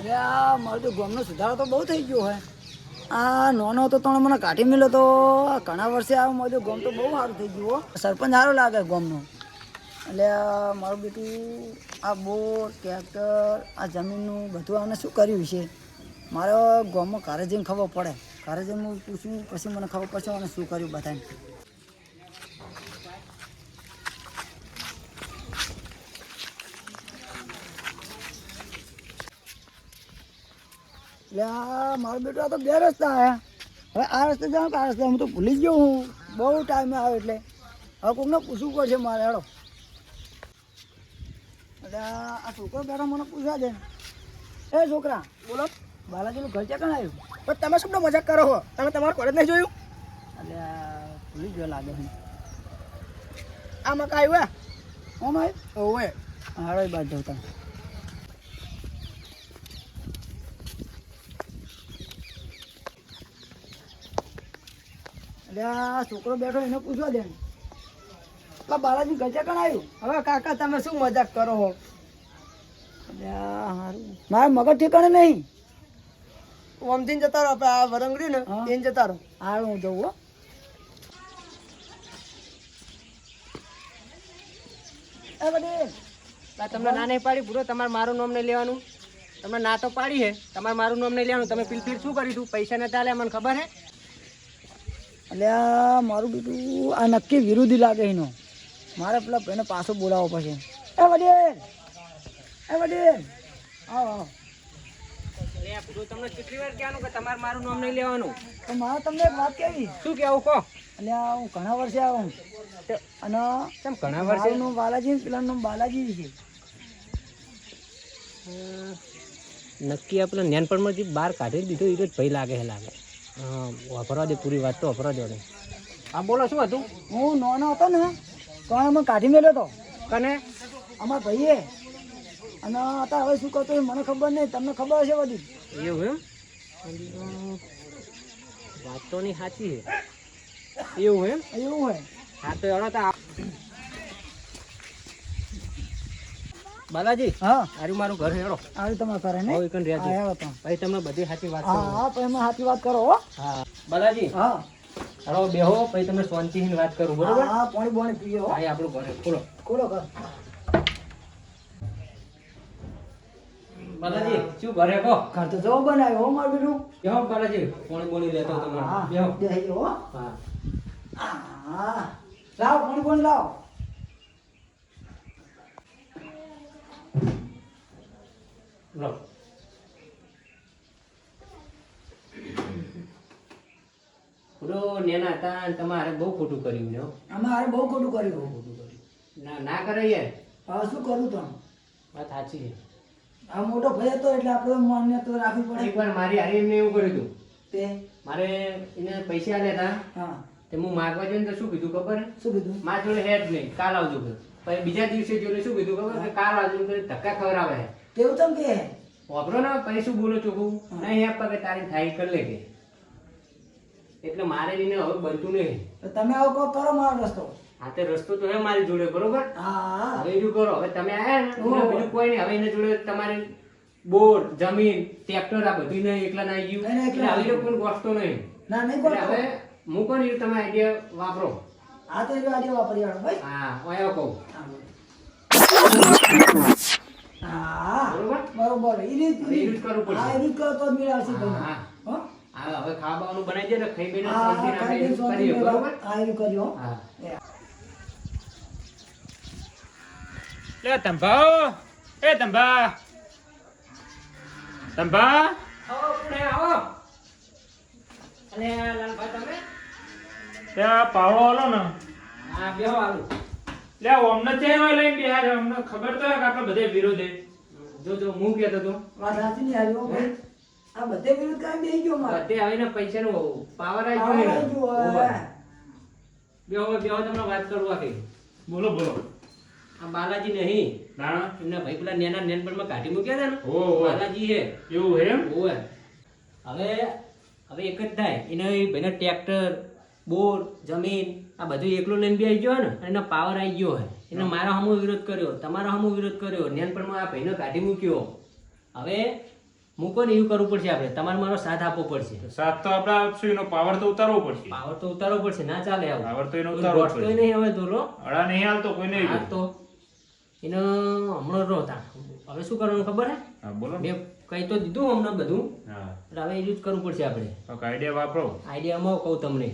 અરે આ મારું તો ગામનો સુધારો તો બહુ થઈ ગયો હોય આ નોનો હતો તો મને કાઢી મેલ્યો તો ઘણા વર્ષે આ મારું તો ગામ તો બહુ સારું થઈ ગયું હો. સરપંચ સારો લાગે ગામનો. એટલે મારું બેટું, આ બોર, ટ્રેક્ટર, આ જમીનનું બધું આને શું કર્યું છે? મારો ગામમાં ઘરે જઈને ખબર પડે. ઘરે જઈને હું પૂછું, પછી મને ખબર પડશે અને શું કર્યું બધાને. એટલે આ મારો બેટો આ તો બે રસ્તા આવ્યા હવે આ રસ્તે જાઉં આ રસ્તે? હું તો ભૂલી ગયો હું. બહુ ટાઈમે આવે એટલે. હવે કોઈને પૂછવું પડશે મારે, હેડો. એટલે આ છોકરો બેઠો મને પૂછવા દે. એ છોકરા, બોલો. બાલાજીનું ઘર ક્યાં આવ્યું પણ તમે શું મજાક કરો છો તમે તમારું કોલેજ નહીં જોયું? એટલે ભૂલી ગયો લાગે હું આ મકા આવ્યું ઓમ આવ્યું હે ઓવે હાડો જાઉં તમે એટલે છોકરો બેઠો એને પૂછવા દે. ને આ બાલાજી ગજા કણ આવ્યું હવે કાકા તમે શું મજાક કરો હો? એટલે આ હારું. મારા મગજ ઠેકાણે નહીં. ઓમથી જતા રહો આપણે આ વરંગડી ને એને જતા રહો. હાલ હું જવું હો. એ બધી તમને ના નહીં પાડી પૂરો તમારે મારું નામ નહીં લેવાનું. તમને ના તો પાડી હે તમારે મારું નામ નહીં લેવાનું. તમે પીલ પીલ શું કરીશું? તું પૈસા નતા લે મને ખબર હે? એટલે આ મારું બીજું આ નક્કી વિરોધી લાગે એનો. મારે પેલા ભાઈને પાછો બોલાવવો પડશે. એ વડીલ! એ વડીલ! આવો આવો અરે તમને કેટલી વાર કહેવાનું કે તમારે મારું નામ નહીં લેવાનું? તો મારે તમને એક વાત કહેવી. શું કહેવું કહો? એટલે હું ઘણા વર્ષે આવું અને કેમ ઘણા વર્ષે? બાલાજી ને પેલાનું બાલાજી છે. નક્કી આપણે નેનપણમાંથી બહાર કાઢી દીધો એ જ ભય લાગે હે લાગે. હા વાપરવા દે પૂરી વાત તો વાપરવા દો આ બોલો શું હતું? હું નાનો હતો ને તો અમે કાઢી મેળ્યો હતો. કને? અમારા ભાઈએ. અને અત્યારે હવે શું કરતો મને ખબર નહીં તમને ખબર હશે બધી. એવું એમ? વાત તો નહીં સાચી છે. એવું એમ? એવું હોય. હા તો એનો તો આ- બાલાજી હા. આર્યું મારું ઘર હેડો. આવી તમારું ઘર ને આવો કન રહેજો. હેડો તો ભાઈ તમને બધી સાચી વાત હા હા પણ એમાં સાચી વાત કરો હો. હા. બાલાજી હા. હાલો બેહો પછી તમને શાંતિથી વાત કરું બરોબર? હા પાણી બોણી પીએ હો. હા આપણું ઘર ખોલો. ખોલો ઘર. બાલાજી શું ઘરે કહો ઘર તો જો બનાવ્યો હો મારું બેટું. બેહો બાલાજી પાણી બોણી લેતો તમારે. બેહો. બેહી હો. હા. હા. લાવ પાણી બોણી લાવ. લો. પૂરો નેના હતા અને તમારે બહુ ખોટું કર્યું ને હો. અમારે બહુ ખોટું કર્યું. ખોટું કર્યું. ના ના કરે યાર. હવે શું કરું તો? વાત સાચી છે. આ મોટો ભાઈ હતો એટલે આપણે માન્ય તો રાખવી પડે. એકવાર મારી હારી એમને એવું કર્યું હતું. તે? મારે એને પૈસા લેતા હા. તે હું માગવા જઈને તો શું કીધું ખબર? શું કીધું? મારા જોડે હેડ નહીં. કાલ આવજો કે પછી બીજા દિવસે જોડે શું કીધું ખબર કે કાર કે ધક્કા ખવડાવે તેવું તમ કે? વાપરો ને પછી શું બોલો ચોખ્ખું નહીં આપવા કે તારી થાય કરી લે કે. એટલે મારે એને હવે બનતું નહીં. તો તમે આવો કહો કરો મારો રસ્તો. આ તે રસ્તો તો હે મારી જોડે બરોબર? હા. હવે બીજું કરો? હવે તમે આયા ને બીજું કોઈ નહીં. હવે એના જોડે તમારે બોર જમીન ટ્રેક્ટર આ બધું નહીં એકલા ના આવી ગયું. એટલે હવે કોઈ ગોઠતો નહીં? ના નહીં એટલે હવે હું કોણ તમે આઈડિયા વાપરો. આ તો આઈડિયા વાપરી વાળો ભાઈ. હા હું આવ્યો કહું. હા બરોબર બરોબર એ રીત રીત કરવું પડશે. હા રીત કરો તો મેળ આવશે ભાઈ હા. હવે ખાવાનું બનાવી દે ને ખાઈ બેને હા શાંતિથી હા કરીએ બરોબર હા રીત કરજો હા લે તંભા એ તંભા તંભા આવો પુણે આવો અને લાલભાઈ તમે તે આ પાવડો આલો ને. હા બેહો આવું લે અમને ત્યાં લઈને બિહાર અમને ખબર તો કે આપણે બધે વિરોધ. હે જો જો હું કહેતો તો વાત સાચી ની આવ્યો ભાઈ. આ બધે વિરોધ કાઈ બેસી ગયો મારે. બધે આવીને પૈસા નો પાવર આવી ગયો, ને. હવે. બેહો બેહો તમને વાત કરું આખી. બોલો બોલો. આ બાલાજી નહીં. ના. એમના ભાઈ પેલા નેના નેનપણમાં કાઢી મૂક્યા હતા ને? ઓ. બાલાજી હે એવું હે એમ? ઓવે હવે હવે એક જ થાય. એને ભાઈને ટ્રેક્ટર બોર જમીન આ બધું એકલું લઈને બી આવી ગયો ને એનો પાવર આવી ગયો હોય એને મારો હમો વિરોધ કર્યો તમારો હમો વિરોધ કર્યો નેનપણમાં આ ભાઈનો કાઢી મૂક્યો. હવે મૂકો ને એવું કરવું પડશે આપણે. તમારે મારો સાથ આપવો પડશે. સાથ તો આપણે આપશું એનો પાવર તો ઉતારવો પડશે. પાવર તો ઉતારવો પડશે ના ચાલે આવું. પાવર તો એનો ઉતારવો પડશે. નહીં હવે ધોરો અડા નહીં હાલતો કોઈ નહીં હાલતો. એનો હમણાં રહો તા. હવે શું કરવાનું ખબર હે? હા બોલો ને. કઈ તો દીધું હમણાં બધું. હવે એ જ કરવું પડશે આપણે. આઈડિયા વાપરો. આઈડિયામાં કહું તમને.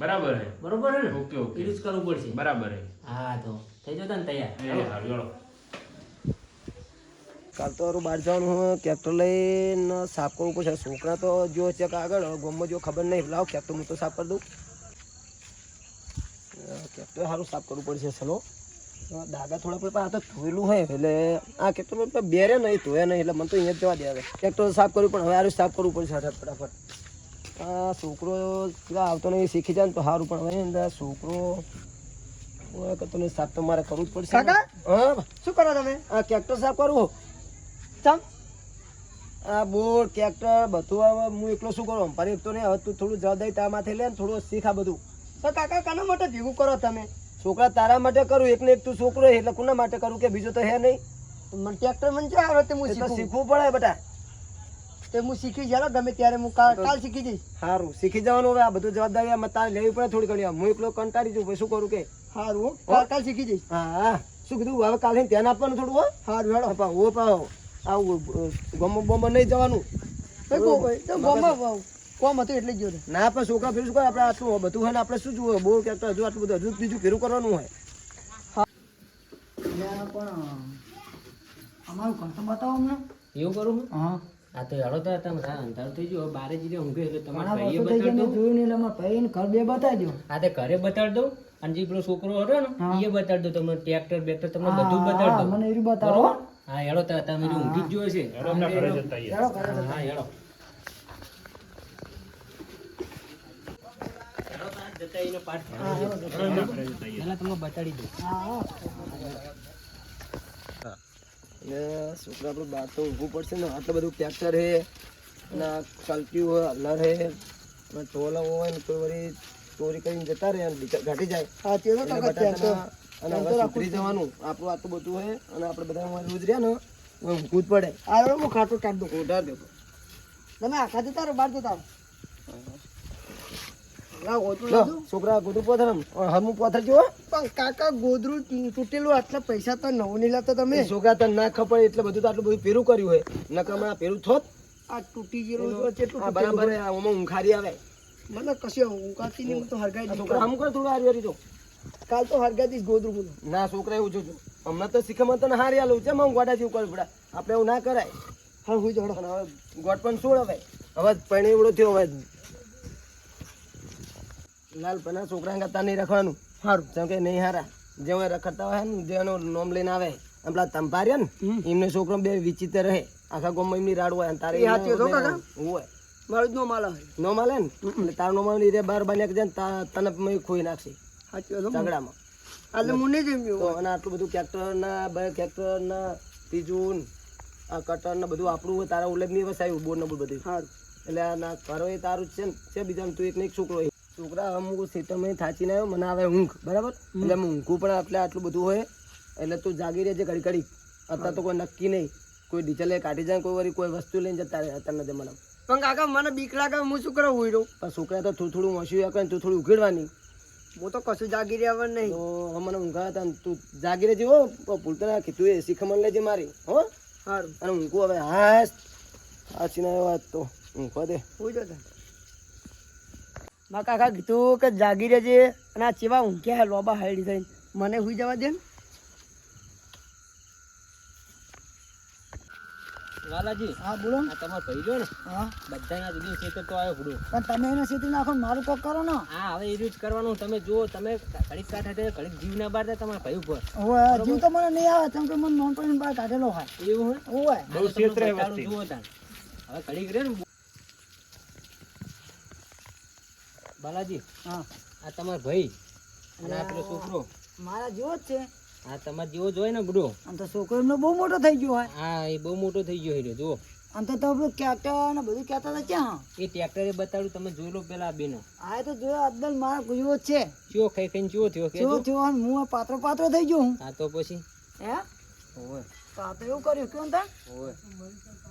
બરાબર હે. બરોબર હે ને? Okay, okay. યુઝ કરવું પડશે. બરાબર હે. હા તો થઈ જતા ને તૈયાર. ચાલો. કાલ તો હારું બહાર જવાનું હું. ટ્રેક્ટર લઈને સાફ કરવું પડશે. છોકરા તો જો છે કે આગળ ગમમાં જો ખબર નહીં. લાવ ટ્રેક્ટર હું તો સાફ કરી દઉં. ટ્રેક્ટર સારું સાફ કરવું પડશે ચલો. દાદા થોડા પણ આ તો ધોયેલું હોય એટલે આ ટ્રેક્ટર બેરે નહીં ધોયા નહીં એટલે મને તો અહીંયા જ જવા દે ટ્રેક્ટર સાફ કરવું પણ હવે સારું સાફ કરવું પડશે ફટાફટ. છોકરો આવતો નહીં શીખી જાય ને તો સારું પણ હવે અંદર છોકરો કરતો નહીં સાફ તો મારે કરવું જ પડશે. શું કરો તમે? આ ટ્રેક્ટર સાફ ચમ આ બોર ટ્રેક્ટર બધું હવે હું એકલો શું કરું? અંપારી એક તો નહીં હવે તું થોડું જવાબદારી તારા માથે લે ને થોડું શીખ આ બધું. તો કાકા કાના માટે ભેગું કરો તમે? છોકરા તારા માટે કરું એકને એક તું છોકરો એટલે કોના માટે કરું કે બીજું તો હે નહીં? મને ટ્રેક્ટર મને આવડે તે હું શીખવું પડે બેટા. તે હું શીખી જાય ગમે ત્યારે હું કાલ કાલ શીખી જઈશ. સારું શીખી જવાનું હવે આ બધું જવાબદારી આમાં તારે લેવી પડે થોડી ઘણી. હું એકલો કંટાળી જઉં શું કરું કે? સારું હો કાલ શીખી જઈશ. હા શું કીધું? હવે કાલે ધ્યાન આપવાનું થોડું હો? સારું હેડો. પા ઓ પા આવું ગમો બોમો નહીં જવાનું. ભાઈ ગો ભાઈ તો ગોમાં કોમ હતું એટલે જ ગયો ના પણ છોકરા ફેરું શું કરે? આપણે આટલું બધું હોય ને આપણે શું જોવું બોર ટ્રેક્ટર હજુ આટલું બધું હજુ બીજું ફેરું કરવાનું હોય. પણ અમારું ઘર તો બતાવો અમને. એવું કરું હા. આ તો હેડો તો તમે હા થઈ ગયું બારે જઈને ઊંઘે એટલે તમારા ભાઈએ બતાડ બતાડી દઉં. જોયું નહીં એટલે ભાઈને ઘર બે બતાડજો આ તે ઘરે બતાડી દઉં અને જે પેલો છોકરો હતો ને. એ બતાડ દઉં તમને ટ્રેક્ટર બેક્ટર તમને બધું બતાડ બતાડી દઉં. મને એરું બતાવો. બરોબર? હા હેડો તો તમે જો ઊંઘી જ જોયો છે. હેડો ઘરે જતા આવીએ. હેડો હા, હા હેડો જતા એનો પાઠ. પહેલા તમને બતાડી દઉં. હા છોકરા આપણે બહાર તો ઊભું પડશે ને આટલું બધું ટ્રેક્ટર હે અને કલ્ટી હોય હલર હે અને ટોલા હોય ને કોઈ વળી ચોરી કરીને જતા રહે અને ઘટી જાય. હા તે તો અને હવે સુધરી જવાનું. આપણું આટલું બધું હોય અને આપણે બધા રોજ રહ્યા ને ઊંઘવું જ પડે. આ હું ખાટું કાઢ દો કોટા દેખો તમે આખા જતા રહો બહાર જતા રહો. છોકરા ગોદરું પોથર હમું પોથર જો પણ કાકા ગોદરું તૂટેલું આટલા પૈસા તો નવું નહીં લાવતા તમે. છોકરા તને ના ખબર એટલે બધું તો આટલું બધું પેરું કર્યું હોય. નકર આ પેરું થોત. આ તૂટી ગયેલું છે, બરાબર આમાં ઊંઘારી આવે. મને કશી ઊંઘાતી નહીં હું તો હરગાઈ છોકરા હમ કર થોડું હારી હારી તો? કાલ તો હરગાતી ગોધરું ગોદરું ના છોકરા એવું જોજો. હમણાં તો શીખમાં તને હારી આલું. છે હું ગોડા જેવું કરવું પડે? આપણે એવું ના કરાય. હા હું જોડો. હવે ગોટ પણ છોડ હવે. હવે પરણે એવડો થયો હવે લાલ પના છોકરા કરતા નહીં રાખવાનું. સારું જેમ કે નહીં હારા. જે હોય રખડતા હોય ને જેનો નોમ લઈને આવે. એમ પેલા તંપાર્યા ને એમને છોકરો બે વિચિત્ર રહે. આખા ગોમમાં એમની રાડ હોય તારે? હોય. મારું જ નો માલ નો? માલે ને એટલે તાર નો માલે રે બાર બન્યા કે તને ખોઈ નાખશે. ઝઘડામાં. એટલે હું નહીં જમ્યું અને આટલું બધું ટ્રેક્ટર ના બે ટ્રેક્ટર ના ત્રીજું આ કટર ને બધું આપણું હોય તારા ઉલ્લેખ નહીં વસાયું બોર ને બધું એટલે ના કરો એ તારું જ છે ને. છે બીજા તું એક ને એક છોકરો. છોકરા અમુક ખેતરમાં થાચીને આવ્યો મને આવે ઊંઘ બરાબર? એટલે ઊંઘું પણ એટલે આટલું બધું હોય એટલે તું જાગી રહેજે ઘડી ઘડી. અત્યારે તો કોઈ નક્કી નહીં. કોઈ ડીઝલે કાઢી જાય કોઈ વળી કોઈ વસ્તુ લઈને જતા રહે અત્યારના મને પણ કાકા મને બીક લાગે હું શું કરું ઉઈ રહું પણ છોકરા તો થોડું થોડું મસ્યું આપે ને તું થોડું ઉઘેડવાની. હું તો કશું જાગી રહ્યા નહીં. તો મને ઊંઘા હતા તું જાગી રહેજે હો ભૂલતા ના કીધું એ શીખમણ લેજે મારી હો? સારું. અને ઊંઘું હવે હાસ. આછી ના વાત તો. ઊંઘવા દે. ઉઈ જતા મારા કાકા કીધું કે જાગી રહેજે અને આ ચેવા ઊંઘ્યા લોબા હાઈડી થઈને. મને હુઈ જવા દે લાલાજી હા બોલો આ તમારો ભાઈ જો ને? હા. બધાના જુદી ખેતર તો આવ્યો હુડો. પણ તમે એને સીધી નાખો મારું કોક કરો ને. હા હવે એ રીત કરવાનું. તમે જો તમે ઘડીક કાંઠે તે ઘડીક જીવ ના બાર તમારા ભાઈ ઉપર. હવે જીવ તો મને નહીં આવે તમે કે મને નોનપણી બહાર કાઢેલો હોય. એવું હોય? હોય. બહુ ક્ષેત્રે જુઓ તાણ હવે ઘડીક રે ને બાલાજી હા. આ તમારો ભાઈ અને આ પેલો છોકરો. મારા જેવો જ છે. આ તમારે જેવો જ હોય ને બુડો? આમ તો છોકરો એમનો બહુ મોટો થઈ ગયો હોય. હા એ બહુ મોટો થઈ ગયો હીરો જુઓ. આમ તો તમે ટ્રેક્ટર ને બધું કહેતા હતા ક્યાં? એ ટ્રેક્ટરે બતાડ્યું તમે જોઈ લો પેલા આ બેનો. આ તો જોયો અદ્દલ મારા જેવો જ છે. ચિયો ખાઈ ખાઈને ચિયો થયો કે જેવો થયો અને હું પાત્રો પાત્રો થઈ ગયો હું. હા તો પછી? હે? ઓય તો આ તો એવું કર્યું કેમ તા? ઓય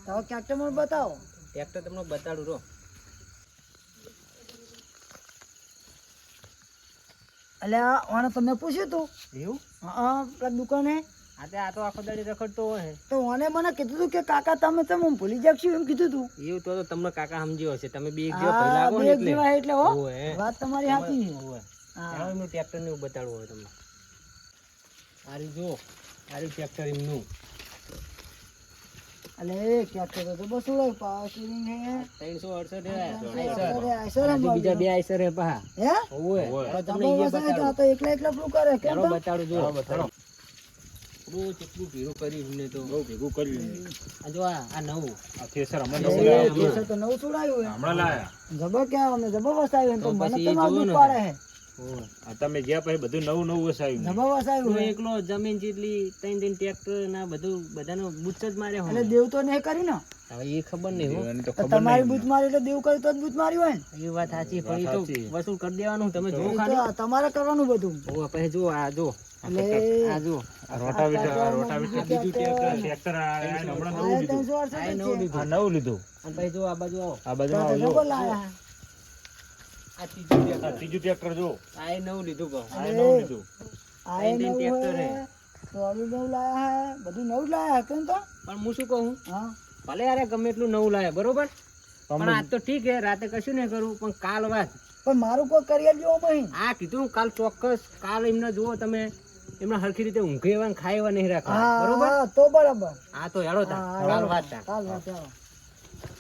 તો ટ્રેક્ટર મને બતાવો. ટ્રેક્ટર તમને બતાડું રો. એટલે આને તમે પૂછ્યું તું? એવું? હા પેલા દુકાને. આ તે આ તો આખો દાડી રખડતો હોય. તો મને મને કીધું તું કે કાકા તમે તમે હું ભૂલી જાગશું એમ કીધું તું. એવું તો તો તમને કાકા સમજ્યો હશે. તમે બે એક જેવા પહેલા આવો ને એટલે. એટલે હો. વાત તમારી સાચી ઓવે. હા. એમનું ટ્રેક્ટર ને બતાડવું હોય તમને. આરી જો આરી ટ્રેક્ટર એમનું. અલે ક્યાં તો તો બસ ઉડાય પાવર સ્ટીરિંગ હે. ત્રણસો અડસઠ અરે આઈસર હે મારું બીજા બે આઈસર હે પા હે? ઓવે ચાલો તમને તમે એ બસ આ તો તો એકલા એકલા પેલું કરે કેમ તો? બતાડું જો. બહુ કેટલું ભેરું કર્યું એમને તો. બહુ ભેગું કર્યું જો આ આ નવું. આ થેસર અમે નવું. કેસર તો નવું છોડાયું હમણાં લાયા. જબર ક્યાં અમે જબર વસાવ્યું તો તો મને તો. પાડે હે. તમે ગયા પછી બધું નવું નવું વસાવ્યું જબર વસાવ્યું તો એકલો જમીન જેટલી ત્રણ ત્રણ ટ્રેક્ટર ના બધું બધાનો બુચ જ માર્યો એટલે દેવ તો નહીં કરી ને? હવે એ ખબર નહીં તમારી નહીં. મારી એટલે દેવ કરી તો જ બૂથ મારી હોય ને? એ વાત સાચી પણ એ તો વસૂલ કરી દેવાનું તમે જો ખાલી. તમારે કરવાનું બધું. ઓ પછી જો આ જો આ જો રોટાવેટર રોટાવેટર બીજું ટ્રેક્ટર. ટ્રેક્ટર આ હમણાં નવું લીધું. નવું લીધું. આ અને પછી જો આ બાજુ આવો. આ બાજુ બાજુમાં તો આવજો. જબર લાયા હે. આ ત્રીજું ટ્રેક્ટર ત્રીજું ટ્રેક્ટર જો આ એ નવું લીધું કહો આ નવું લીધું. આ નવું ટ્રેક્ટર હે હે. ટ્રોલી નવું લાયા હે બધું નવું લાયા હે કેમ તો? પણ હું શું કહું? હા. ભલે યાર ગમે એટલું નવું લાવે બરોબર? પણ આજ તો ઠીક હે રાતે કશું નહીં કરું પણ કાલ વાત. પણ મારું કોઈ કરી આપજો ભાઈ હા કીધું કાલ ચોક્કસ કાલ એમને જુઓ તમે એમને હરખી રીતે ઊંઘે એવા ખાય એવા નહીં રાખવા બરોબર? તો બરાબર. આ તો હેડો તા કાલ વાત કાલ વાત આવો